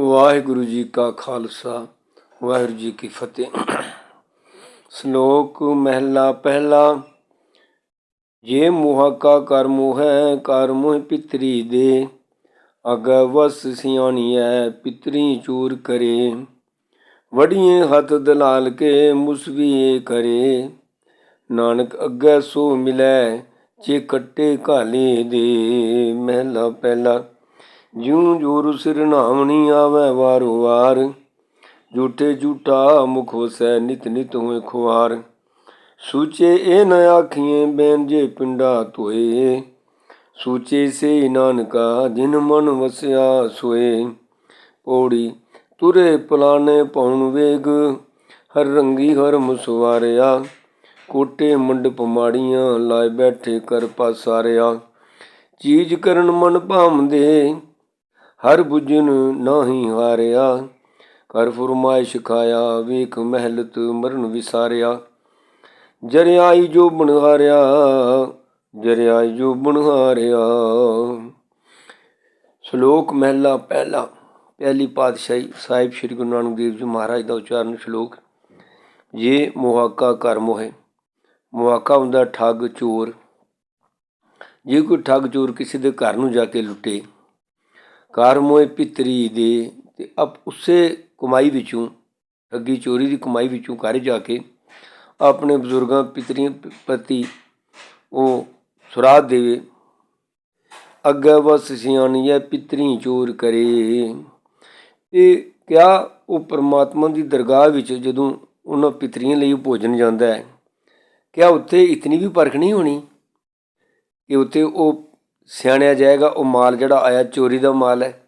ਵਾਹਿਗੁਰੂ ਜੀ ਕਾ ਖਾਲਸਾ, ਵਾਹਿਗੁਰੂ ਜੀ ਕੀ ਫਤਿਹ। ਸ਼ਲੋਕ ਮਹਿਲਾ ਪਹਿਲਾ, ਜੇ ਮੋਹ ਕਾ ਕਰਮ ਹੈ ਕਰਮ ਪਿਤਰੀ ਦੇ। ਅਗ ਵਸ ਸਿਆਣੀਐ, ਪਿਤਰੀ ਚੂਰ ਕਰੇ। ਵੜੀਏ ਹੱਥ ਦਲਾਲ ਕੇ ਮੁਸਵੀਏ ਕਰੇ। ਨਾਨਕ ਅੱਗੇ ਸੋ ਮਿਲੈ ਜੇ ਕੱਟੇ ਕਾਲੇ ਦੇ। ਮਹਿਲਾ ਪਹਿਲਾ ਜਿਉ ਜੋਰ ਸਿਰ ਨਾਮਣੀ ਆਵੇ ਵਾਰੋ ਵਾਰ, ਝੂਠੇ ਝੂਠਾ ਮੁਖ ਹੋਸੈ ਨਿਤ ਨਿਤ ਹੋਏ ਖੁਆਰ। ਸੂਚੇ ਇਹ ਨ ਆਖੀਏ ਬੈਨ ਜੇ ਪਿੰਡਾ ਧੋਏ। ਸੂਚੇ ਸੇ ਨਾਨਕਾ, ਜਿਨ ਮਨ ਵਸਿਆ ਸੋਏ। ਪੌੜੀ ਤੁਰੇ ਪਲਾਨੇ ਪਉਣ ਵੇਗ, ਹਰ ਰੰਗੀ ਹਰ ਮੁਸਵਾਰਿਆ। ਕੋਟੇ ਮੰਡਪ ਮਾੜੀਆਂ, ਲਾਏ ਬੈਠੇ ਕਰ ਪਾਸਾਰਿਆ। ਚੀਜ ਕਰਨ ਮਨ ਭਾਮਦੇ ਹਰ ਬੁਝਨ ਨਾਹੀ ਹਾਰਿਆ ਕਰ ਫਰਮਾਇਸ਼ ਖਾਇਆ, ਵੇਖ ਮਹਿਲਤ ਮਰਨ ਵਿਸਾਰਿਆ। ਜਰਿਆਈ ਜੋ ਬਣਹਾਰਿਆ, ਜਰਿਆਈ ਜੋ ਬਣਹਾਰਿਆ। ਸ਼ਲੋਕ ਮਹਿਲਾ ਪਹਿਲਾ, ਪਹਿਲੀ ਪਾਤਸ਼ਾਹੀ ਸਾਹਿਬ ਸ੍ਰੀ ਗੁਰੂ ਨਾਨਕ ਦੇਵ ਜੀ ਮਹਾਰਾਜ ਦਾ ਉਚਾਰਨ ਸ਼ਲੋਕ, ਜੇ ਮੁਹਾਕਾ ਕਰ ਮੋਹੇ, ਮੁਹਾਕਾ ਹੁੰਦਾ ਠੱਗ ਚੋਰ। ਜੇ ਕੋਈ ਠੱਗ ਚੋਰ ਕਿਸੇ ਦੇ ਘਰ ਨੂੰ ਜਾ ਕੇ ਲੁੱਟੇ ਕਾਰ ਮੋਏ ਪਿਤਰੀ ਦੇ ਤੇ ਆਪ ਉਸੇ ਕਮਾਈ ਵਿੱਚੋਂ ਅੱਗੀ ਚੋਰੀ ਦੀ ਕਮਾਈ ਵਿੱਚੋਂ ਘਰ ਜਾ ਕੇ ਆਪਣੇ ਬਜ਼ੁਰਗਾਂ ਪਿਤਰੀਆਂ ਪ੍ਰਤੀ ਉਹ ਸੁਰਾਧ ਦੇਵੇ। ਅੱਗੇ ਵਸ ਸਿਆਣੀਐ ਪਿਤਰੀ ਚੋਰ ਕਰੇ। ਤੇ ਕਿਆ ਉਹ ਪਰਮਾਤਮਾ ਦੀ ਦਰਗਾਹ ਵਿੱਚ ਜਦੋਂ ਉਹਨਾਂ ਪਿਤਰੀਆਂ ਲਈ ਭੋਜਨ ਜਾਂਦਾ ਹੈ, ਕਿਆ ਉੱਥੇ ਇਤਨੀ ਵੀ ਪਰਖ ਨਹੀਂ ਹੋਣੀ ਕਿ ਉੱਥੇ ਉਹ ਸਿਆਣਿਆ ਜਾਏਗਾ, ਉਹ ਮਾਲ ਜਿਹੜਾ ਆਇਆ ਚੋਰੀ ਦਾ ਮਾਲ ਹੈ।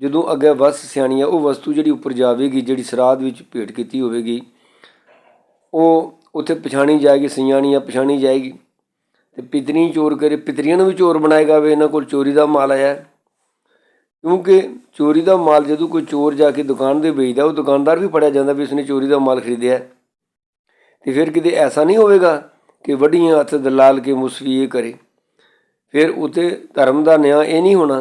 ਜਦੋਂ ਅੱਗੇ ਵਸ ਸਿਆਣੀ ਹੈ, ਉਹ ਵਸਤੂ ਜਿਹੜੀ ਉੱਪਰ ਜਾਵੇਗੀ, ਜਿਹੜੀ ਸਰਾਧ ਵਿੱਚ ਭੇਟ ਕੀਤੀ ਹੋਵੇਗੀ, ਉਹ ਉੱਥੇ ਪਛਾਣੀ ਜਾਏਗੀ ਸਿਆਣੀ ਆ ਪਛਾਣੀ ਜਾਏਗੀ। ਤੇ ਪਿਤਰੀ ਚੋਰ ਕਰੇ, ਪਿਤਰੀਆਂ ਨੂੰ ਵੀ ਚੋਰ ਬਣਾਏਗਾ ਵੇ ਇਹਨਾਂ ਕੋਲ ਚੋਰੀ ਦਾ ਮਾਲ ਆਇਆ। ਕਿਉਂਕਿ ਚੋਰੀ ਦਾ ਮਾਲ ਜਦੋਂ ਕੋਈ ਚੋਰ ਜਾ ਕੇ ਦੁਕਾਨ ਦੇ ਵੇਚਦਾ, ਉਹ ਦੁਕਾਨਦਾਰ ਵੀ ਫੜਿਆ ਜਾਂਦਾ ਵੀ ਉਸਨੇ ਚੋਰੀ ਦਾ ਮਾਲ ਖਰੀਦਿਆ। ਹੈ। ਤੇ ਫਿਰ ਕਿਤੇ ਐਸਾ ਨਹੀਂ ਹੋਵੇਗਾ ਕਿ ਵੱਡੀਆਂ ਹੱਥ ਦਲਾਲ ਕੇ ਮੁਸਵੀ ਇਹ ਕਰੇ। ਫਿਰ ਉਤੇ ਧਰਮ ਦਾ ਨਿਆਂ ਇਹ ਨਹੀਂ ਹੋਣਾ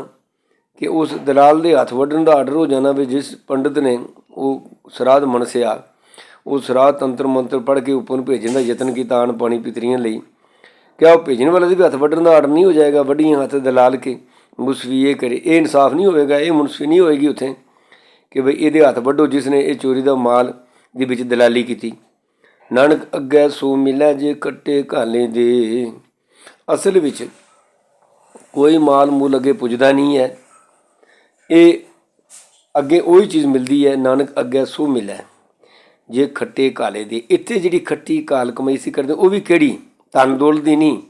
ਕਿ ਉਸ ਦਲਾਲ ਦੇ ਹੱਥ ਵੱਢਣ ਦਾ ਆਰਡਰ ਹੋ ਜਾਣਾ ਵੀ ਜਿਸ ਪੰਡਤ ਨੇ ਉਹ ਸਰਾਧ ਮਨਸਿਆ, ਉਹ ਸਰਾਧ ਤੰਤਰ ਮੰਤਰ ਪੜ੍ਹ ਕੇ ਉੱਪਰ ਨੂੰ ਭੇਜਣ ਦਾ ਯਤਨ ਕੀਤਾ, ਆਣ ਪਾਣੀ ਪਿਤਰੀਆਂ ਲਈ। ਕਿਆ ਉਹ ਭੇਜਣ ਵਾਲੇ ਦੇ ਵੀ ਹੱਥ ਵੱਢਣ ਦਾ ਆਰਡਰ ਨਹੀਂ ਹੋ ਜਾਏਗਾ ਵੱਡੀਆਂ ਹੱਥ ਦਲਾਲ ਕੇ ਮੁਸਵੀ ਇਹ ਕਰੇ, ਇਹ ਇਨਸਾਫ ਨਹੀਂ ਹੋਵੇਗਾ, ਇਹ ਮੁਨਸਫੀ ਨਹੀਂ ਹੋਏਗੀ ਉੱਥੇ ਕਿ ਬਈ ਇਹਦੇ ਹੱਥ ਵੱਢੋ ਜਿਸ ਨੇ ਇਹ ਚੋਰੀ ਦਾ ਮਾਲ ਦੇ ਵਿੱਚ ਦਲਾਲੀ ਕੀਤੀ। ਨਾਨਕ ਅੱਗੇ ਸੋ ਮਿਲੈ ਜੇ ਕੱਟੇ ਘਾਲੇ ਦੇ। ਅਸਲ ਵਿੱਚ ਕੋਈ ਮਾਲ ਮੂਲ ਅੱਗੇ ਪੁੱਜਦਾ ਨਹੀਂ ਹੈ। ਇਹ ਅੱਗੇ ਉਹੀ ਚੀਜ਼ ਮਿਲਦੀ ਹੈ, ਨਾਨਕ ਅੱਗੇ ਸੋ ਮਿਲੈ। ਜੇ ਖੱਟੇ ਕਾਲੇ ਦੇ, ਇੱਥੇ ਜਿਹੜੀ ਖੱਟੀ ਕਾਲ ਕਮਾਈ ਸੀ ਕਰਦੇ, ਉਹ ਵੀ ਕਿਹੜੀ? ਧਨ ਦੌਲਤ ਦੀ ਨਹੀਂ।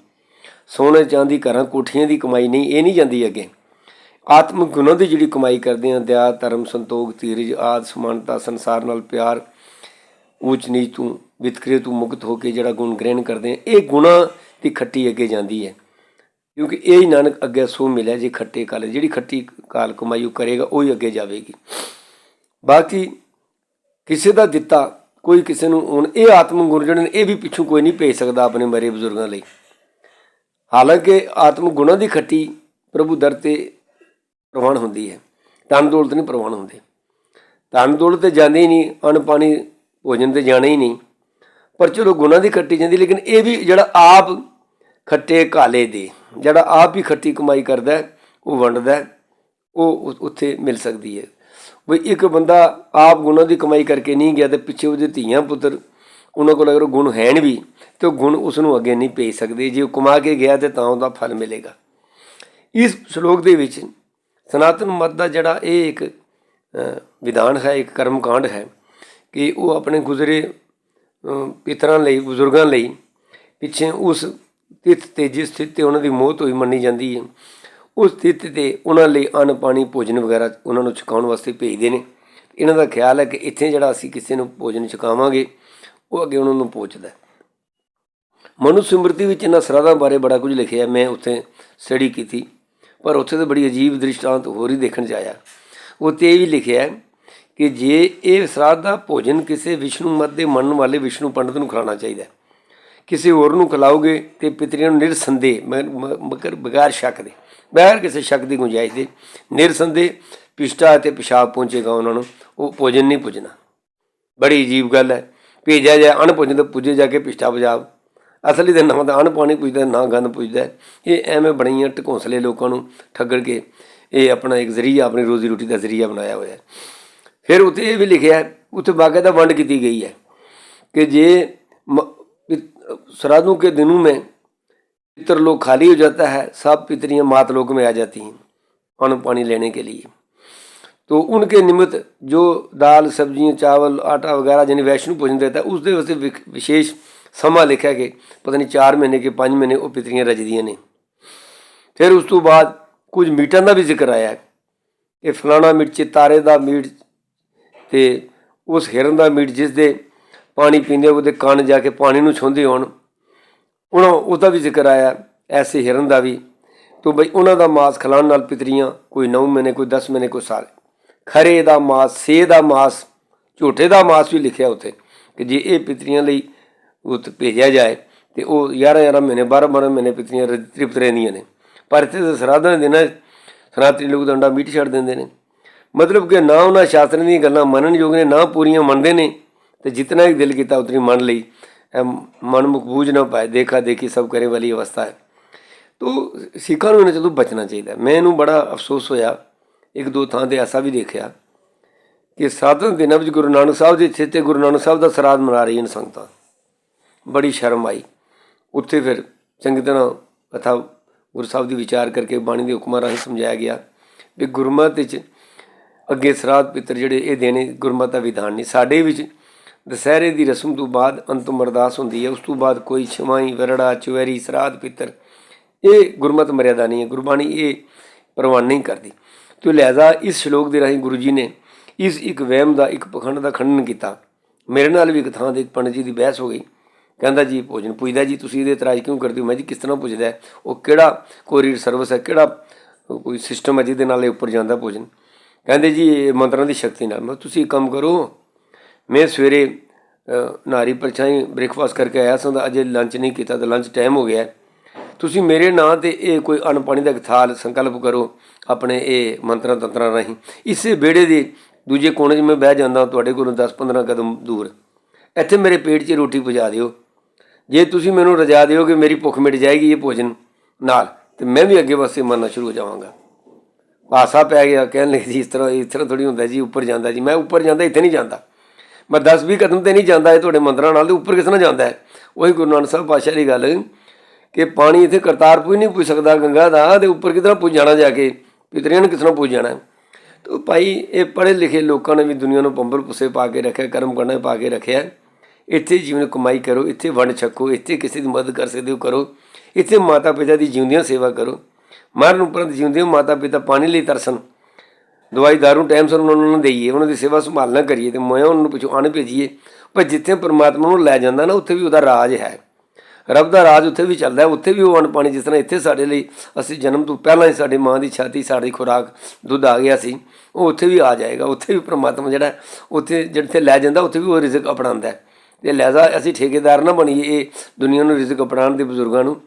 ਸੋਨੇ ਚਾਂਦੀ ਘਰਾਂ, ਕੋਠੀਆਂ ਦੀ ਕਮਾਈ ਨਹੀਂ, ਇਹ ਨਹੀਂ ਜਾਂਦੀ ਅੱਗੇ। ਆਤਮਿਕ ਗੁਣਾਂ ਦੀ ਜਿਹੜੀ ਕਮਾਈ ਕਰਦੇ ਆ ਦਇਆ, ਧਰਮ, ਸੰਤੋਖ, ਧੀਰਜ, ਆਦ, ਸਮਾਨਤਾ, ਸੰਸਾਰ ਨਾਲ ਪਿਆਰ ਊਚ ਨੀਚ ਤੋਂ ਵਿਤਕਰੇ ਤੋਂ ਮੁਕਤ ਹੋ ਕੇ ਜਿਹੜਾ ਗੁਣ ਗ੍ਰਹਿਣ ਕਰਦੇ ਆ ਇਹ ਗੁਣਾ ਦੀ ਖੱਟੀ ਅੱਗੇ ਜਾਂਦੀ ਹੈ। ਕਿਉਂਕਿ ਇਹ ਹੀ ਨਾਨਕ ਅੱਗੇ ਸੋ ਮਿਲਿਆ ਜੇ ਖੱਟੇ ਕਾਲ, ਜਿਹੜੀ ਖੱਟੀ ਕਾਲ ਕਮਾਈ ਉਹ ਕਰੇਗਾ, ਉਹ ਹੀ ਅੱਗੇ ਜਾਵੇਗੀ। ਬਾਕੀ ਕਿਸੇ ਦਾ ਦਿੱਤਾ, ਕੋਈ ਕਿਸੇ ਨੂੰ ਹੁਣ ਇਹ ਆਤਮ ਗੁਣ ਜਿਹੜੇ ਨੇ ਇਹ ਵੀ ਪਿੱਛੋਂ ਕੋਈ ਨਹੀਂ ਭੇਜ ਸਕਦਾ ਆਪਣੇ ਮਰੇ ਬਜ਼ੁਰਗਾਂ ਲਈ। ਹਾਲਾਂਕਿ ਆਤਮ ਗੁਣਾਂ ਦੀ ਖੱਟੀ ਪ੍ਰਭੂ ਦਰ ਤੇ ਪ੍ਰਵਾਨ ਹੁੰਦੀ ਹੈ। ਧਨ ਦੌਲਤ ਨਹੀਂ ਪ੍ਰਵਾਨ ਹੁੰਦੇ। ਤਨ ਦੌਲਤ ਤੇ ਜਾਂਦੇ ਹੀ ਨਹੀਂ, ਅਨ ਪਾਣੀ ਭੋਜਨ ਤੇ ਜਾਣਾ ਹੀ ਨਹੀਂ। ਪਰ ਚਲੋ ਗੁਣਾਂ ਦੀ ਖੱਟੀ ਜਾਂਦੀ, ਲੇਕਿਨ ਇਹ ਵੀ ਜਿਹੜਾ ਆਪ ਖੱਟੇ ਕਾਲੇ ਦੇ ਜਿਹੜਾ ਆਪ ਹੀ ਖੱਟੀ ਕਮਾਈ ਕਰਦਾ ਉਹ ਵੰਡਦਾ ਉਹ ਉੱਥੇ ਮਿਲ ਸਕਦੀ ਹੈ। ਵੀ ਇੱਕ ਬੰਦਾ ਆਪ ਗੁਣਾਂ ਦੀ ਕਮਾਈ ਕਰਕੇ ਨਹੀਂ ਗਿਆ ਤੇ ਪਿੱਛੇ ਉਹਦੇ ਧੀਆਂ ਪੁੱਤਰ ਉਹਨਾਂ ਕੋਲ ਅਗਰ ਉਹ ਗੁਣ ਹੈ ਵੀ ਤੇ ਉਹ ਗੁਣ ਉਸ ਨੂੰ ਅੱਗੇ ਨਹੀਂ ਭੇਜ ਸਕਦੇ। ਜੇ ਉਹ ਕਮਾ ਕੇ ਗਿਆ ਤੇ ਤਾਂ ਉਹਦਾ ਫਲ ਮਿਲੇਗਾ। ਇਸ ਸ਼ਲੋਕ ਦੇ ਵਿੱਚ ਸਨਾਤਨ ਮਤ ਦਾ ਜਿਹੜਾ ਇਹ ਇੱਕ ਵਿਧਾਨ ਹੈ ਇੱਕ ਕਰਮਕਾਂਡ ਹੈ ਕਿ ਉਹ ਆਪਣੇ ਗੁਜ਼ਰੇ ਅ, ਪਿਤਰਾਂ ਲਈ ਬਜ਼ੁਰਗਾਂ ਲਈ ਪਿੱਛੇ ਉਸ ਤਿੱਥ ਤੇ ਜਿਸ ਸਥਿਤ ਤੇ ਉਹਨਾਂ ਦੀ ਮੌਤ ਹੋਈ ਮੰਨੀ ਜਾਂਦੀ ਹੈ, ਉਸ ਸਥਿਤ ਤੇ ਉਹਨਾਂ ਲਈ ਅੰਨ ਪਾਣੀ ਭੋਜਨ ਵਗੈਰਾ ਉਹਨਾਂ ਨੂੰ ਛਕਾਉਣ ਵਾਸਤੇ ਭੇਜਦੇ ਨੇ। ਇਹਨਾਂ ਦਾ ਖਿਆਲ ਹੈ ਕਿ ਇੱਥੇ ਜਿਹੜਾ ਅਸੀਂ ਕਿਸੇ ਨੂੰ ਭੋਜਨ ਛਕਾਵਾਂਗੇ, ਉਹ ਅੱਗੇ ਉਹਨਾਂ ਨੂੰ ਪਹੁੰਚਦਾ ਹੈ। ਮਨੁ ਸਿਮਰਤੀ ਵਿੱਚ ਇਹਨਾਂ ਸਰਾਧਾਂ ਬਾਰੇ ਬੜਾ ਕੁਝ ਲਿਖਿਆ, ਮੈਂ ਉੱਥੇ ਸਟੱਡੀ ਕੀਤੀ, ਪਰ ਉੱਥੇ ਤਾਂ ਬੜੀ ਅਜੀਬ ਦ੍ਰਿਸ਼ਟਾਂਤ ਹੋਰ ਹੀ ਦੇਖਣ 'ਚ ਆਇਆ। ਉੱਥੇ ਇਹ ਵੀ ਲਿਖਿਆ ਕਿ ਜੇ ਇਹ ਸਰਾਧ ਦਾ ਭੋਜਨ ਕਿਸੇ ਵਿਸ਼ਨੂੰ ਮਤ ਦੇ ਮੰਨਣ ਵਾਲੇ ਵਿਸ਼ਨੂੰ ਪੰਡਤ ਨੂੰ ਖਿਲਾਉਣਾ ਚਾਹੀਦਾ ਕਿਸੇ ਹੋਰ ਨੂੰ ਖਿਲਾਓਗੇ ਤੇ ਪਿਤਰੀਆਂ ਨੂੰ ਨਿਰਸੰਦੇ ਮਗਰ ਬਗੈਰ ਸ਼ੱਕ ਦੇ, ਬਗੈਰ ਕਿਸੇ ਸ਼ੱਕ ਦੀ ਗੁੰਜਾਇਸ਼ ਦੇ, ਨਿਰਸੰਦੇ ਪਿਸ਼ਟਾ ਤੇ ਪਿਸ਼ਾਬ ਪਹੁੰਚੇਗਾ ਉਹਨਾਂ ਨੂੰ, ਉਹ ਭੋਜਨ ਨਹੀਂ ਪੁੱਜਣਾ। ਬੜੀ ਅਜੀਬ ਗੱਲ ਹੈ। ਭੇਜਿਆ ਜਾ ਅਣਪੁੱਜਣ ਤੇ ਪੁੱਜੇ ਜਾ ਕੇ ਪਿਸ਼ਟਾ ਪੰਜਾਬ ਅਸਲੀ ਦੇ ਨਾਮ ਦਾ ਅਣਪਾਣੀ ਪੁੱਜਦਾ, ਨਾ ਗੰਦ ਪੁੱਜਦਾ। ਇਹ ਐਵੇਂ ਬਣੀਆਂ ਢਕੌਂਸਲੇ ਲੋਕਾਂ ਨੂੰ ਠੱਗੜ ਕੇ ਇਹ ਆਪਣਾ ਇੱਕ ਜ਼ਰੀਆ, ਆਪਣੀ ਰੋਜ਼ੀ ਰੋਟੀ ਦਾ ਜ਼ਰੀਆ ਬਣਾਇਆ ਹੋਇਆ ਫਿਰ ਉੱਤੇ ਇਹ ਵੀ ਲਿਖਿਆ ਉੱਥੇ ਬਾਕਾਇਦਾ ਵੰਡ ਕੀਤੀ ਗਈ ਹੈ ਕਿ ਜੇ श्राद्धों के दिनों में पितरलोक खाली हो जाता है सब पितरियां मातलोक में आ जाती हैं अन्न पानी लेने के लिए तो उनके निमित्त जो दाल सब्जियां चावल आटा वगैरह यानी वैष्णु भोजन देता है उसके वास्ते विक- विशेष ਸਮਾਂ ਲਿਖਿਆ ਕਿ ਪਤਾ ਨਹੀਂ 4 ਮਹੀਨੇ ਕੇ 5 ਮਹੀਨੇ ਉਹ ਪਿਤਰੀਆਂ ਰਜਦੀਆਂ ਨੇ ਫਿਰ ਉਸ ਤੋਂ ਬਾਅਦ ਕੁਝ ਮੀਟਾਂ ਦਾ ਵੀ ਜ਼ਿਕਰ ਆਇਆ ਹੈ ਕਿ ਫਲਾਣਾ ਮੀਟ ਚਿਤਾਰੇ ਦਾ ਮੀਟ ਤੇ ਉਸ ਹਿਰਨ ਦਾ ਮੀਟ ਜਿਸ ਦੇ ਪਾਣੀ ਪੀਂਦੇ ਉਹਦੇ ਕੰਨ ਜਾ ਕੇ ਪਾਣੀ ਨੂੰ ਛੁੰਦੇ ਹੋਣ। ਉਹਨਾਂ ਉਹਦਾ ਵੀ ਜ਼ਿਕਰ ਆਇਆ, ਐਸੇ ਹਿਰਨ ਦਾ ਵੀ। ਤੋਂ ਬਈ ਉਹਨਾਂ ਦਾ ਮਾਸ ਖਿਲਾਉਣ ਨਾਲ ਪਿਤਰੀਆਂ, ਕੋਈ 9 ਮਹੀਨੇ, ਕੋਈ 10 ਮਹੀਨੇ, ਕੋਈ ਸਾਲ। ਖਰੇ ਦਾ ਮਾਸ ਸੇ ਦਾ ਮਾਸ, ਝੂਠੇ ਦਾ ਮਾਸ ਵੀ ਲਿਖਿਆ ਉੱਥੇ ਕਿ ਜੇ ਇਹ ਪਿਤਰੀਆਂ ਲਈ ਉਤ ਭੇਜਿਆ ਜਾਏ, ਤੇ ਉਹ 11 11 ਮਹੀਨੇ 12 12 ਮਹੀਨੇ ਪਿਤਰੀਆਂ ਤ੍ਰਿਪਤ ਰਹਿੰਦੀਆਂ ਨੇ। ਪਰ ਇੱਥੇ ਤਾਂ ਸਰਾਧਾਂ ਦੇ ਦਿਨਾਂ ਸਨਾਤਨੀ ਲੋਕ ਤਾਂ ਮੀਟ ਛੱਡ ਦਿੰਦੇ ਨੇ। ਮਤਲਬ ਕਿ ਨਾ ਉਹਨਾਂ ਸ਼ਾਸਤਰਾਂ ਦੀਆਂ ਗੱਲਾਂ ਮੰਨਣ ਯੋਗ ਨੇ, ਨਾ ਪੂਰੀਆਂ ਮੰਨਦੇ ਨੇ। ਤੇ ਜਿਤਨਾ ਹੀ ਦਿਲ ਕੀਤਾ ਉਤਨੀ ਮੰਨ ਲਈ। ਇਹ ਮਨ ਮੁਖ ਨਾ ਪਾਏ, ਦੇਖਾ ਦੇਖੀ ਸਭ ਕਰੇ ਵਾਲੀ ਅਵਸਥਾ ਹੈ। ਤੋ ਸਿੱਖਾਂ ਨੂੰ ਇਹਨਾਂ ਤੋਂ ਬਚਣਾ ਚਾਹੀਦਾ ਮੈਨੂੰ ਬੜਾ ਅਫਸੋਸ ਹੋਇਆ। ਇੱਕ ਦੋ ਥਾਂ ਤੇ ਐਸਾ ਵੀ ਦੇਖਿਆ ਕਿ ਸਾਧਨ ਦਿਨਾਂ ਵਿੱਚ ਗੁਰੂ ਨਾਨਕ ਸਾਹਿਬ ਦੇ ਇੱਥੇ ਤੇ ਗੁਰੂ ਨਾਨਕ ਸਾਹਿਬ ਦਾ ਸਰਾਧ ਮਨਾ ਰਹੀਆਂ ਨੇ ਸੰਗਤਾਂ। ਬੜੀ ਸ਼ਰਮ ਆਈ। ਉੱਥੇ ਫਿਰ ਚੰਗੀ ਤਰ੍ਹਾਂ ਕਥਾ ਗੁਰੂ ਸਾਹਿਬ ਦੀ ਵਿਚਾਰ ਕਰਕੇ ਬਾਣੀ ਦੇ ਹੁਕਮਾਂ ਰਾਹੀਂ ਸਮਝਾਇਆ ਗਿਆ ਵੀ ਗੁਰਮਤਿ ਵਿੱਚ ਅੱਗੇ ਸਰਾਧ ਪਿੱਤਰ ਜਿਹੜੇ ਇਹ ਦੇਣੇ ਗੁਰਮਤਿ ਦਾ ਵਿਧਾਨ ਨਹੀਂ। ਸਾਡੇ ਵਿੱਚ ਦੁਸਹਿਰੇ ਦੀ ਰਸਮ ਤੋਂ ਬਾਅਦ ਅੰਤਮ ਅਰਦਾਸ ਹੁੰਦੀ ਹੈ। ਉਸ ਤੋਂ ਬਾਅਦ ਕੋਈ ਛਮਾਈ, ਵਰੜਾ ਚੁਵੈਰੀ ਸਰਾਧ ਪਿੱਤਰ, ਇਹ ਗੁਰਮਤ ਮਰਿਆਦਾ ਨਹੀਂ ਹੈ। ਗੁਰਬਾਣੀ ਇਹ ਪ੍ਰਵਾਨ ਨਹੀਂ ਕਰਦੀ। ਤੋ ਲਿਹਾਜ਼ਾ ਇਸ ਸ਼ਲੋਕ ਦੇ ਰਾਹੀਂ ਗੁਰੂ ਜੀ ਨੇ ਇਸ ਇੱਕ ਵਹਿਮ ਦਾ, ਇੱਕ ਪਖੰਡ ਦਾ ਖੰਡਨ ਕੀਤਾ। ਮੇਰੇ ਨਾਲ ਵੀ ਇੱਕ ਥਾਂ ਦੇ ਇੱਕ ਪੰਡਿਤ ਜੀ ਦੀ ਬਹਿਸ ਹੋ ਗਈ। ਕਹਿੰਦਾ ਜੀ, ਭੋਜਨ ਪੁੱਜਦਾ ਜੀ, ਤੁਸੀਂ ਇਹਦੇ ਇਤਰਾਜ਼ ਕਿਉਂ ਕਰਦੇ ਹੋ? ਮੈਂ ਜੀ ਕਿਸ ਤਰ੍ਹਾਂ ਪੁੱਜਦਾ ਉਹ ਕਿਹੜਾ ਕੋਰੀਅਰ ਸਰਵਿਸ ਹੈ? ਕਿਹੜਾ ਕੋਈ ਸਿਸਟਮ ਹੈ ਜਿਹਦੇ ਨਾਲ ਇਹ ਉੱਪਰ ਜਾਂਦਾ ਭੋਜਨ? ਕਹਿੰਦੇ ਜੀ, ਇਹ ਮੰਤਰਾਂ ਦੀ ਸ਼ਕਤੀ ਨਾਲ। ਮੈਂ ਤੁਸੀਂ ਇੱਕ ਕੰਮ ਕਰੋ ਮੈਂ ਸਵੇਰੇ ਨਾਰੀ ਪਰਛਾਈ ਬ੍ਰੇਕਫਾਸਟ ਕਰਕੇ ਆਇਆ ਸਾਂ, ਤਾਂ ਅਜੇ ਲੰਚ ਨਹੀਂ ਕੀਤਾ, ਤਾਂ ਲੰਚ ਟਾਈਮ ਹੋ ਗਿਆ ਤੁਸੀਂ ਮੇਰੇ ਨਾਂ ਤੇ ਇਹ ਕੋਈ ਅन्न ਪਾਣੀ ਦਾ ਇੱਕ ਥਾਲ ਸੰਕਲਪ ਕਰੋ, ਆਪਣੇ ਇਹ ਮੰਤਰਾਂ ਤੰਤਰਾਂ ਰਾਹੀਂ। ਇਸੇ ਬੇੜੇ ਦੇ ਦੂਜੇ ਕੋਨੇ 'ਚ ਮੈਂ ਬਹਿ ਜਾਂਦਾ, ਤੁਹਾਡੇ ਕੋਲੋਂ 10-15 ਕਦਮ ਦੂਰ। ਇੱਥੇ ਮੇਰੇ ਪੇਟ 'ਚ ਰੋਟੀ ਪਹੁੰਚਾ ਦਿਓ। ਜੇ ਤੁਸੀਂ ਮੈਨੂੰ ਰਜਾ ਦਿਓ ਕਿ ਮੇਰੀ ਭੁੱਖ ਮਿਟ ਜਾਏਗੀ ਇਹ ਭੋਜਨ ਨਾਲ, ਤੇ ਮੈਂ ਵੀ ਅੱਗੇ ਵਾਸਤੇ ਮੰਨਣਾ ਸ਼ੁਰੂ ਹੋ ਜਾਵਾਂਗਾ। ਪਾਸਾ ਪੈ ਗਿਆ, ਕਹਿਣ ਲੱਗੇ ਜੀ, ਇਸ ਤਰ੍ਹਾਂ ਇਸ ਤਰ੍ਹਾਂ ਥੋੜੀ ਹੁੰਦਾ ਜੀ, ਉੱਪਰ ਜਾਂਦਾ ਜੀ। ਮੈਂ ਉੱਪਰ ਜਾਂਦਾ, ਇੱਥੇ ਨਹੀਂ ਜਾਂਦਾ। ਮੈਂ 10 20 ਕਦਮ ਤੇ ਨਹੀਂ ਜਾਂਦਾ ਇਹ ਤੁਹਾਡੇ ਮੰਦਰਾਂ ਨਾਲ, ਤੇ ਉੱਪਰ ਕਿਸ ਨਾਲ ਜਾਂਦਾ ਹੈ? ਉਹੀ ਗੁਰੂ ਨਾਨਕ ਸਾਹਿਬ ਪਾਤਸ਼ਾਹ ਦੀ ਗੱਲ ਕਿ ਪਾਣੀ ਇੱਥੇ ਕਰਤਾਰਪੁਰ ਹੀ ਨਹੀਂ ਪੁੱਜ ਸਕਦਾ, ਗੰਗਾ ਦਾ, ਤੇ ਉੱਪਰ ਕਿਧਰ ਪੁੱਜ ਜਾਣਾ ਜਾ ਕੇ? ਪਿਤਰੀਆਂ ਨੂੰ ਕਿਸ ਤਰ੍ਹਾਂ ਪੁੱਜ ਜਾਣਾ ਤੋ ਭਾਈ ਇਹ ਪੜ੍ਹੇ ਲਿਖੇ ਲੋਕਾਂ ਨੇ ਵੀ ਦੁਨੀਆ ਨੂੰ ਪੰਬਲ ਪੁੱਸੇ ਪਾ ਕੇ ਰੱਖਿਆ, ਕਰਮ ਕਰਨਾ ਪਾ ਕੇ ਰੱਖਿਆ। ਇੱਥੇ ਜੀਵਨ ਕਮਾਈ ਕਰੋ, ਇੱਥੇ ਵੰਡ ਛਕੋ, ਇੱਥੇ ਕਿਸੇ ਦੀ ਮਦਦ ਕਰ ਸਕਦੇ ਹੋ, ਕਰੋ। ਇੱਥੇ ਮਾਤਾ ਪਿਤਾ ਦੀ ਜਿਉਂਦਿਆਂ ਸੇਵਾ ਕਰੋ। ਮਰਨ ਉਪਰੰਤ ਜਿਉਂਦਿਆਂ ਮਾਤਾ ਪਿਤਾ ਪਾਣੀ ਲਈ ਤਰਸਣ। ਦਵਾਈ ਦਾਰੂ ਟਾਈਮ ਸਿਰ ਉਹਨਾਂ ਨੂੰ ਦੇਈਏ, ਉਹਨਾਂ ਦੀ ਸੇਵਾ ਸੰਭਾਲ ਨਾ ਕਰੀਏ ਤੇ ਮੈਂ ਉਹਨਾਂ ਨੂੰ ਪਿਛੋਂ ਅਣ ਭੇਜੀਏ। ਪਰ ਜਿੱਥੇ ਪਰਮਾਤਮਾ ਨੂੰ ਲੈ ਜਾਂਦਾ ਨਾ, ਉੱਥੇ ਵੀ ਉਹਦਾ ਰਾਜ ਹੈ। ਰੱਬ ਦਾ ਰਾਜ ਉੱਥੇ ਵੀ ਚੱਲਦਾ ਉੱਥੇ ਵੀ ਉਹ ਅन्न ਪਾਣੀ ਜਿਸ ਤਰ੍ਹਾਂ ਇੱਥੇ ਸਾਡੇ ਲਈ ਅਸੀਂ ਜਨਮ ਤੋਂ ਪਹਿਲਾਂ ਹੀ ਸਾਡੀ ਮਾਂ ਦੀ ਛਾਤੀ, ਸਾਡੀ ਖੁਰਾਕ, ਦੁੱਧ ਆ ਗਿਆ ਸੀ, ਉਹ ਉੱਥੇ ਵੀ ਆ ਜਾਏਗਾ, ਉੱਥੇ ਵੀ ਪਰਮਾਤਮਾ ਜਿਹੜਾ ਉੱਥੇ ਜਿੱਥੇ ਲੈ ਜਾਂਦਾ, ਉੱਥੇ ਵੀ ਉਹ ਰਿਜ਼ਕ ਅਪਣਾਉਂਦਾ ਹੈ। ਤੇ ਲਿਹਾਜ਼ਾ ਅਸੀਂ ਠੇਕੇਦਾਰ ਨਾ ਬਣੀਏ, ਇਹ ਦੁਨੀਆ ਨੂੰ ਰਿਜ਼ਕ ਅਪਣਾਉਣ ਦੇ ਬਜ਼ੁਰਗਾਂ ਨੂੰ,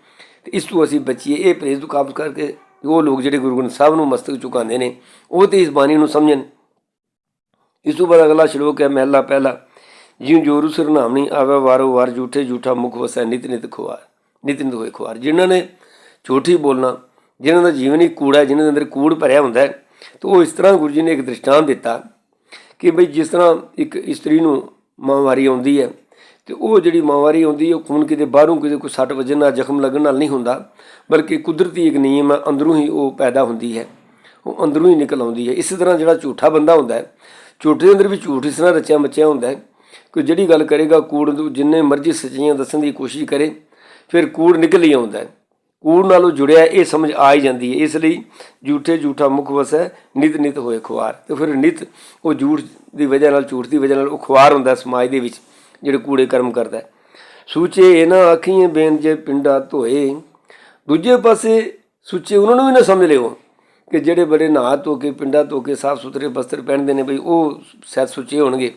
ਤੇ ਇਸ ਤੋਂ ਅਸੀਂ ਬਚੀਏ, ਇਹ ਪ੍ਰੇਜ਼ ਤੋਂ ਕਾਬਜ਼ ਕਰਕੇ ਉਹ ਲੋਕ ਜਿਹੜੇ ਗੁਰੂ ਗ੍ਰੰਥ ਸਾਹਿਬ ਨੂੰ ਮਸਤਕ ਝੁਕਾਉਂਦੇ ਨੇ, ਉਹ ਤੇ ਇਸ ਬਾਣੀ ਨੂੰ ਸਮਝਣ। ਇਸ ਤੋਂ ਬਾਅਦ ਅਗਲਾ ਸ਼ਲੋਕ ਹੈ, ਮਹਿਲਾ ਪਹਿਲਾ। ਜਿਉ ਜੋਰੂ ਸਰਨਾਮਣੀ ਆਵੇ ਵਾਰੋ ਵਾਰ ਝੂਠੇ ਝੂਠਾ ਮੁਖ ਵਸੈ, ਨਿਤ ਨਿਤ ਖੁਆਰ, ਨਿਤ ਨਿਤ ਹੋਏ ਖੁਆਰ। ਜਿਨ੍ਹਾਂ ਨੇ ਝੂਠੀ ਬੋਲਣਾ, ਜਿਨ੍ਹਾਂ ਦਾ ਜੀਵਨ ਹੀ ਕੂੜਾ ਜਿਨ੍ਹਾਂ ਦੇ ਅੰਦਰ ਕੂੜ ਭਰਿਆ ਹੁੰਦਾ ਹੈ, ਤਾਂ ਉਹ ਇਸ ਤਰ੍ਹਾਂ ਗੁਰੂ ਜੀ ਨੇ ਇੱਕ ਦ੍ਰਿਸ਼ਟਾਂਤ ਦਿੱਤਾ ਕਿ ਬਈ ਜਿਸ ਤਰ੍ਹਾਂ ਇੱਕ ਇਸਤਰੀ ਨੂੰ ਮਾਹਵਾਰੀ ਆਉਂਦੀ ਹੈ ਤੇ ਉਹ ਜਿਹੜੀ ਮਾਹਵਾਰੀ ਆਉਂਦੀ ਉਹ ਖੂਨ ਕਿਤੇ ਬਾਹਰੋਂ ਕਿਤੇ ਕੋਈ ਸੱਟ ਵੱਜਣ ਨਾਲ, ਜ਼ਖਮ ਲੱਗਣ ਨਾਲ ਨਹੀਂ ਹੁੰਦਾ, ਬਲਕਿ ਕੁਦਰਤੀ ਇੱਕ ਨਿਯਮ ਹੈ, ਅੰਦਰੋਂ ਹੀ ਉਹ ਪੈਦਾ ਹੁੰਦੀ ਹੈ। ਉਹ ਅੰਦਰੋਂ ਹੀ ਨਿਕਲ ਆਉਂਦੀ ਹੈ। ਇਸੇ ਤਰ੍ਹਾਂ ਜਿਹੜਾ ਝੂਠਾ ਬੰਦਾ ਹੁੰਦਾ ਹੈ, ਝੂਠੇ ਦੇ ਅੰਦਰ ਵੀ ਝੂਠ ਇਸ ਤਰ੍ਹਾਂ ਰਚਿਆ ਮਚਿਆ ਹੁੰਦਾ ਹੈ ਕਿ ਜਿਹੜੀ ਗੱਲ ਕਰੇਗਾ, ਕੂੜ ਜਿੰਨੇ ਮਰਜ਼ੀ ਸੱਚੀਆਂ ਦੱਸਣ ਦੀ ਕੋਸ਼ਿਸ਼ ਕਰੇ, ਫਿਰ ਕੂੜ ਨਿਕਲ ਹੀ ਆਉਂਦਾ ਹੈ। ਕੂੜ ਨਾਲੋਂ ਜੁੜਿਆ ਇਹ ਸਮਝ ਆ ਹੀ ਜਾਂਦੀ ਹੈ। ਇਸ ਲਈ ਝੂਠੇ ਝੂਠਾ ਮੁਖ ਵਸੈ ਨਿਤ ਨਿਤ ਹੋਏ ਖੁਆਰ। ਤੇ ਫਿਰ ਨਿਤ ਉਹ ਝੂਠ ਦੀ ਵਜ੍ਹਾ ਨਾਲ, ਝੂਠ ਦੀ ਵਜ੍ਹਾ ਨਾਲ ਉਹ ਖੁਆਰ ਹੁੰਦਾ ਸਮਾਜ ਦੇ ਵਿੱਚ। ਜਿਹੜੇ ਕੂੜੇ ਕਰਮ ਕਰਦਾ ਹੈ। ਸੂਚੇ ਇਹਨਾਂ ਆਖੀਆਂ ਬੇਨ ਜੇ ਪਿੰਡਾ ਧੋਏ। ਦੂਜੇ ਪਾਸੇ ਸੁੱਚੇ ਉਹਨਾਂ ਨੂੰ ਵੀ ਨਾ ਸਮਝ ਲਿਓ ਕਿ ਜਿਹੜੇ ਬੜੇ ਨਹਾ ਧੋ ਕੇ, ਪਿੰਡਾ ਧੋ ਕੇ, ਸਾਫ਼ ਸੁਥਰੇ ਬਸਤਰ ਪਹਿਨਦੇ ਨੇ ਬਈ, ਉਹ ਸੈਤ ਸੁੱਚੇ ਹੋਣਗੇ।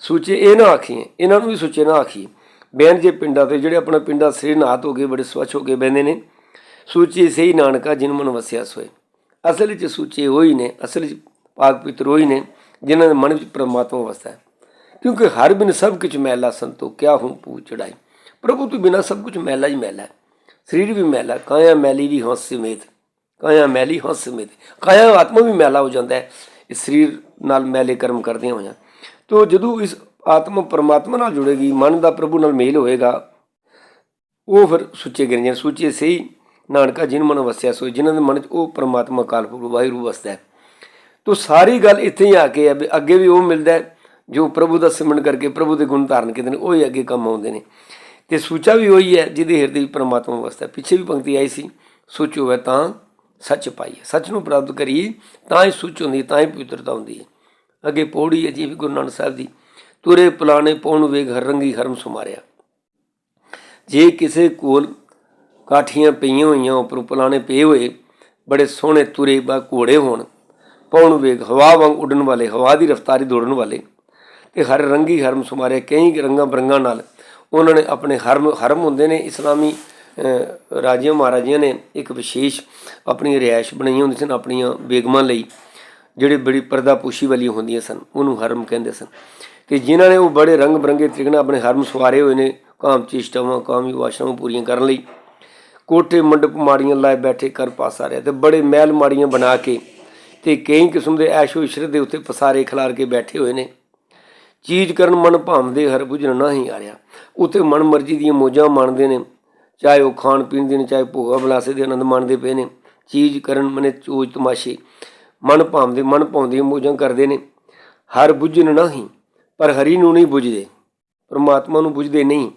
ਸੂਚੇ ਇਹ ਨਾ ਆਖੀਏ ਇਹਨਾਂ ਨੂੰ ਵੀ ਸੁੱਚੇ ਨਾ ਆਖੀਏ ਬੇਨ ਜੇ ਪਿੰਡਾਂ ਤੇ ਜਿਹੜੇ ਆਪਣਾ ਪਿੰਡਾ ਸਿਰ ਨਹਾ ਧੋ ਕੇ, ਬੜੇ ਸਵੱਛ ਹੋ ਕੇ ਬਹਿੰਦੇ ਨੇ, ਸੂਚੇ ਸਹੀ ਨਾਨਕਾ, ਜਿਨ ਮਨ ਵਸਿਆ ਸੋਏ। ਅਸਲ ਵਿੱਚ ਸੂਚੇ ਹੋਈ ਨੇ, ਅਸਲ ਵਿੱਚ ਪਾਕ ਪਿਤਰੋਈ ਨੇ, ਜਿਨ੍ਹਾਂ ਦੇ ਮਨ ਵਿੱਚ ਪਰਮਾਤਮਾ ਵਸਦਾ ਹੈ। ਕਿਉਂਕਿ ਹਰ ਬਿਨ ਸਭ ਕੁਝ ਮੈਲਾ ਸੰਤੋ, ਕਿਆ ਹੂੰ ਪੂ ਚੜਾਈ? ਪ੍ਰਭੂ ਤੋਂ ਬਿਨਾ ਸਭ ਕੁਝ ਮੈਲਾ ਹੀ ਮੈਲਾ ਹੈ। ਸਰੀਰ ਵੀ ਮੈਲਾ ਕਾਇਆ ਮੈਲੀ ਵੀ ਹੰਸ ਸਮੇਤ, ਕਾਇਆ ਮੈਲੀ ਹੰਸ ਸਮੇਤ, ਕਾਇਆ ਆਤਮਾ ਵੀ ਮੈਲਾ ਹੋ ਜਾਂਦਾ ਹੈ, ਇਸ ਸਰੀਰ ਨਾਲ ਮੈਲੇ ਕਰਮ ਕਰਦਿਆਂ ਹੋਇਆਂ ਤੋ ਜਦੋਂ ਇਸ ਆਤਮਾ ਪਰਮਾਤਮਾ ਨਾਲ ਜੁੜੇਗੀ, ਮਨ ਦਾ ਪ੍ਰਭੂ ਨਾਲ ਮੇਲ ਹੋਏਗਾ, ਉਹ ਫਿਰ ਸੁੱਚੇ ਗਿਰਜਨ, ਸੁੱਚੇ ਸਹੀ ਨਾਨਕਾ ਜਿਨ ਮਨ ਵਸਿਆ ਸੋ ਜਿਨ੍ਹਾਂ ਦੇ ਮਨ 'ਚ ਉਹ ਪਰਮਾਤਮਾ ਕਾਲਪੁਰ ਵਾਹਿਗੁਰੂ ਵਸਦਾ ਹੈ। ਤੋ ਸਾਰੀ ਗੱਲ ਇੱਥੇ ਹੀ ਆ ਕੇ ਹੈ, ਵੀ ਅੱਗੇ ਵੀ ਉਹ ਮਿਲਦਾ ਹੈ ਜੋ ਪ੍ਰਭੂ ਦਾ ਸਿਮਰਨ ਕਰਕੇ ਪ੍ਰਭੂ ਦੇ ਗੁਣ ਧਾਰਨ ਕੀਤੇ ਨੇ ਉਹ ਹੀ ਅੱਗੇ ਕੰਮ ਆਉਂਦੇ ਨੇ। ਤੇ ਸੂਚਾ ਵੀ ਉਹੀ ਹੈ ਜਿਹਦੇ ਹਿਰਦੇ ਵਿੱਚ ਪਰਮਾਤਮਾ ਵਸਦਾ ਪਿੱਛੇ ਵੀ ਪੰਕਤੀ ਆਈ ਸੀ ਸੋਚ ਹੋਵੇ ਤਾਂ ਸੱਚ ਪਾਈਏ ਸੱਚ ਨੂੰ ਪ੍ਰਾਪਤ ਕਰੀਏ ਤਾਂ ਹੀ ਸੁੱਚ ਹੁੰਦੀ ਹੈ, ਤਾਂ ਹੀ ਪਵਿੱਤਰਤਾ ਹੁੰਦੀ ਹੈ। ਅੱਗੇ ਪੌੜੀ ਹੈ ਜੀ ਵੀ ਗੁਰੂ ਨਾਨਕ ਸਾਹਿਬ ਦੀ। ਤੁਰੇ ਪੁਲਾਣੇ ਪੌਣ ਵੇਗ ਹਰ ਰੰਗੀ ਹਰਮ ਸੁਮਾਰਿਆ। ਜੇ ਕਿਸੇ ਕੋਲ ਕਾਠੀਆਂ ਪਈਆਂ ਹੋਈਆਂ ਉੱਪਰੋਂ ਪੁਲਾਣੇ ਪਏ ਹੋਏ ਬੜੇ ਸੋਹਣੇ ਤੁਰੇ ਬਾ ਘੋੜੇ ਹੋਣ ਪੌਣ ਵੇਗ ਹਵਾ ਵਾਂਗ ਉੱਡਣ ਵਾਲੇ ਹਵਾ ਦੀ ਰਫ਼ਤਾਰੀ ਦੌੜਨ ਵਾਲੇ ਇਹ ਹਰ ਰੰਗੀ ਹਰਮ ਸੁਮਾਰੇ ਕਈ ਰੰਗਾਂ ਬਰੰਗਾਂ ਨਾਲ ਉਹਨਾਂ ਨੇ ਆਪਣੇ ਹਰਮ ਹਰਮ ਹੁੰਦੇ ਨੇ, ਇਸਲਾਮੀ ਰਾਜਿਆਂ, ਮਹਾਰਾਜਿਆਂ ਨੇ ਇੱਕ ਵਿਸ਼ੇਸ਼ ਆਪਣੀ ਰਿਹਾਇਸ਼ ਬਣਾਈ ਹੁੰਦੀ ਸਨ, ਆਪਣੀਆਂ ਬੇਗਮਾਂ ਲਈ, ਜਿਹੜੇ ਬੜੀ ਪਰਦਾਪੋਸ਼ੀ ਵਾਲੀਆਂ ਹੁੰਦੀਆਂ ਸਨ, ਉਹਨੂੰ ਹਰਮ ਕਹਿੰਦੇ ਸਨ। ਤੇ ਜਿਨ੍ਹਾਂ ਨੇ ਉਹ ਬੜੇ ਰੰਗ ਬਰੰਗੇ ਤਰੀਕੇ ਨਾਲ ਆਪਣੇ ਹਰਮ ਸਵਾਰੇ ਹੋਏ ਨੇ, ਕਾਮ ਚੇਸ਼ਟਾਵਾਂ, ਕਾਮੀ ਵਾਸ਼ਨਾਵਾਂ ਪੂਰੀਆਂ ਕਰਨ ਲਈ, ਕੋਠੇ ਮੰਡਪ ਮਾੜੀਆਂ ਲਾਏ ਬੈਠੇ ਕਰ ਪਾਸਾ ਰਿਆ ਤੇ ਬੜੇ ਮਹਿਲ ਮਾੜੀਆਂ ਬਣਾ ਕੇ ਤੇ ਕਈ ਕਿਸਮ ਦੇ ਐਸ਼ੋ ਇਸ਼ਰਤ ਦੇ ਉੱਤੇ ਪਸਾਰੇ ਖਿਲਾਰ ਕੇ ਬੈਠੇ ਹੋਏ ਨੇ। ਚੀਜ਼ ਕਰਨ ਮਨ ਭਾਵਦੇ ਹਰ ਬੁਝਣ ਨਹੀਂ ਆ ਰਿਹਾ ਉੱਥੇ ਮਨ ਮਰਜ਼ੀ ਦੀਆਂ ਮੋਜਾਂ ਮਾਣਦੇ ਨੇ। ਚਾਹੇ ਉਹ ਖਾਣ ਪੀਣ ਦੇ ਨੇ, ਚਾਹੇ ਭੋਗਾ ਬਲਾਸੇ ਦੇ ਆਨੰਦ ਮਾਣਦੇ ਪਏ ਨੇ। ਚੀਜ਼ ਕਰਨ ਮਨੇ ਚੋਜ ਤਮਾਸ਼ੇ। ਮਨ ਭਾਵਦੇ, ਮਨ ਭਾਉਂਦੀਆਂ ਮੋਜਾਂ ਕਰਦੇ ਨੇ। ਹਰ ਬੁਝਣ ਨਹੀਂ, ਪਰ ਹਰੀ ਨੂੰ ਨਹੀਂ ਬੁਝਦੇ। ਪਰਮਾਤਮਾ ਨੂੰ ਬੁਝਦੇ ਨਹੀਂ।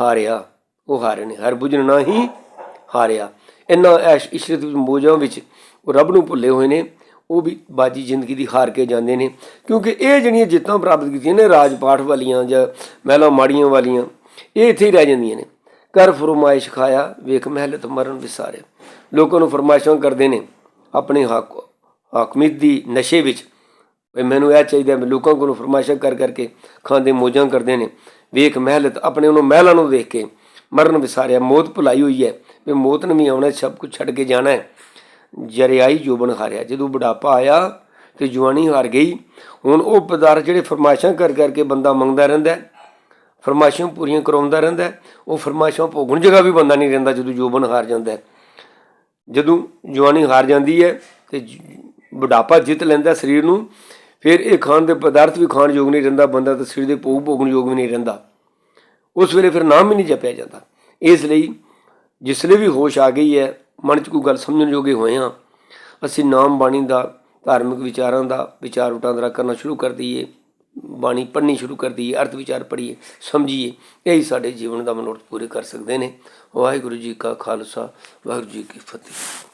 ਹਾਰਿਆ, ਉਹ ਹਾਰੇ ਨੇ। ਹਰ ਬੁਝਣ ਨਹੀਂ ਹਾਰਿਆ। ਇੰਨਾ ਐਸ਼ ਇਸ਼ਰਤ ਵਿੱਚ ਮੋਜਾਂ ਵਿੱਚ ਉਹ ਰੱਬ ਨੂੰ ਭੁੱਲੇ ਹੋਏ ਨੇ। ਉਹ ਵੀ ਬਾਜੀ ਜ਼ਿੰਦਗੀ ਦੀ ਹਾਰ ਕੇ ਜਾਂਦੇ ਨੇ। ਕਿਉਂਕਿ ਇਹ ਜਿਹੜੀਆਂ ਜਿੱਤਾਂ ਪ੍ਰਾਪਤ ਕੀਤੀਆਂ ਨੇ ਰਾਜ ਪਾਠ ਵਾਲੀਆਂ ਜਾਂ ਮਹਿਲਾ ਮਾੜੀਆਂ ਵਾਲੀਆਂ, ਇਹ ਇੱਥੇ ਹੀ ਰਹਿ ਜਾਂਦੀਆਂ ਨੇ। ਕਰ ਫਰਮਾਇਸ਼ ਖਾਇਆ, ਵੇਖ ਮਹਿਲਤ ਮਰਨ ਵਿਸਾਰੇ। ਲੋਕਾਂ ਨੂੰ ਫਰਮਾਇਸ਼ਾਂ ਕਰਦੇ ਨੇ ਆਪਣੇ ਹੱਕ, ਹਾਕਮੀਤ ਦੀ ਨਸ਼ੇ ਵਿੱਚ। ਵੀ ਮੈਨੂੰ ਇਹ ਚਾਹੀਦਾ ਮੈਂ ਲੋਕਾਂ ਕੋਲੋਂ ਫਰਮਾਇਸ਼ਾਂ ਕਰ ਕਰਕੇ ਖਾਂਦੇ ਮੋਜਾਂ ਕਰਦੇ ਨੇ। ਵੇਖ ਮਹਿਲਤ ਆਪਣੇ ਉਹਨੂੰ ਮਹਿਲਾਂ ਨੂੰ ਦੇਖ ਕੇ ਮਰਨ ਵਿਸਾਰਿਆ। ਮੌਤ ਭੁਲਾਈ ਹੋਈ ਹੈ ਵੀ ਮੌਤ ਨੇ ਵੀ ਆਉਣਾ, ਸਭ ਕੁਝ ਛੱਡ ਕੇ ਜਾਣਾ ਹੈ। ਜਰਿਆਈ ਜੋਬਨ ਹਾਰਿਆ। ਜਦੋਂ ਬੁਢਾਪਾ ਆਇਆ ਤੇ ਜਵਾਨੀ ਹਾਰ ਗਈ, ਹੁਣ ਉਹ ਪਦਾਰਥ ਜਿਹੜੇ ਫਰਮਾਇਸ਼ਾਂ ਕਰ ਕਰਕੇ ਬੰਦਾ ਮੰਗਦਾ ਰਹਿੰਦਾ ਫਰਮਾਇਸ਼ਾਂ ਪੂਰੀਆਂ ਕਰਾਉਂਦਾ ਰਹਿੰਦਾ ਉਹ ਫਰਮਾਇਸ਼ਾਂ ਭੋਗਣ ਜਗ੍ਹਾ ਵੀ ਬੰਦਾ ਨਹੀਂ ਰਹਿੰਦਾ ਜਦੋਂ ਜੋਬਨ ਹਾਰ ਜਾਂਦਾ ਜਦੋਂ ਜਵਾਨੀ ਹਾਰ ਜਾਂਦੀ ਹੈ ਤੇ ਬੁਢਾਪਾ ਜਿੱਤ ਲੈਂਦਾ ਸਰੀਰ ਨੂੰ, ਫਿਰ ਇਹ ਖਾਣ ਦੇ ਪਦਾਰਥ ਵੀ ਖਾਣ ਯੋਗ ਨਹੀਂ ਰਹਿੰਦਾ, ਬੰਦਾ ਤਾਂ ਸਰੀਰ ਦੇ ਭੋਗ ਭੋਗਣ ਯੋਗ ਵੀ ਨਹੀਂ ਰਹਿੰਦਾ। ਉਸ ਵੇਲੇ ਫਿਰ ਨਾਮ ਹੀ ਨਹੀਂ ਜਪਿਆ ਜਾਂਦਾ। ਇਸ ਲਈ ਜਿਸ ਵੀ ਹੋਸ਼ ਆ ਗਈ ਹੈ ਮਨ 'ਚ ਕੋਈ ਗੱਲ ਸਮਝਣ ਜੋਗੇ ਹੋਏ ਹਾਂ। ਅਸੀਂ ਨਾਮ ਬਾਣੀ ਦਾ, ਧਾਰਮਿਕ ਵਿਚਾਰਾਂ ਦਾ, ਵਿਚਾਰ ਵਟਾਂਦਰਾ ਕਰਨਾ ਸ਼ੁਰੂ ਕਰ ਦਈਏ। ਬਾਣੀ ਪੜ੍ਹਨੀ ਸ਼ੁਰੂ ਕਰ ਦਈਏ, ਅਰਥ ਵਿਚਾਰ ਪੜ੍ਹੀਏ, ਸਮਝੀਏ। ਇਹੀ ਸਾਡੇ ਜੀਵਨ ਦਾ ਮਨੋਰਥ ਪੂਰੇ ਕਰ ਸਕਦੇ ਨੇ। ਵਾਹਿਗੁਰੂ ਜੀ ਕਾ ਖਾਲਸਾ, ਵਾਹਿਗੁਰੂ ਜੀ ਕੀ ਫਤਿਹ।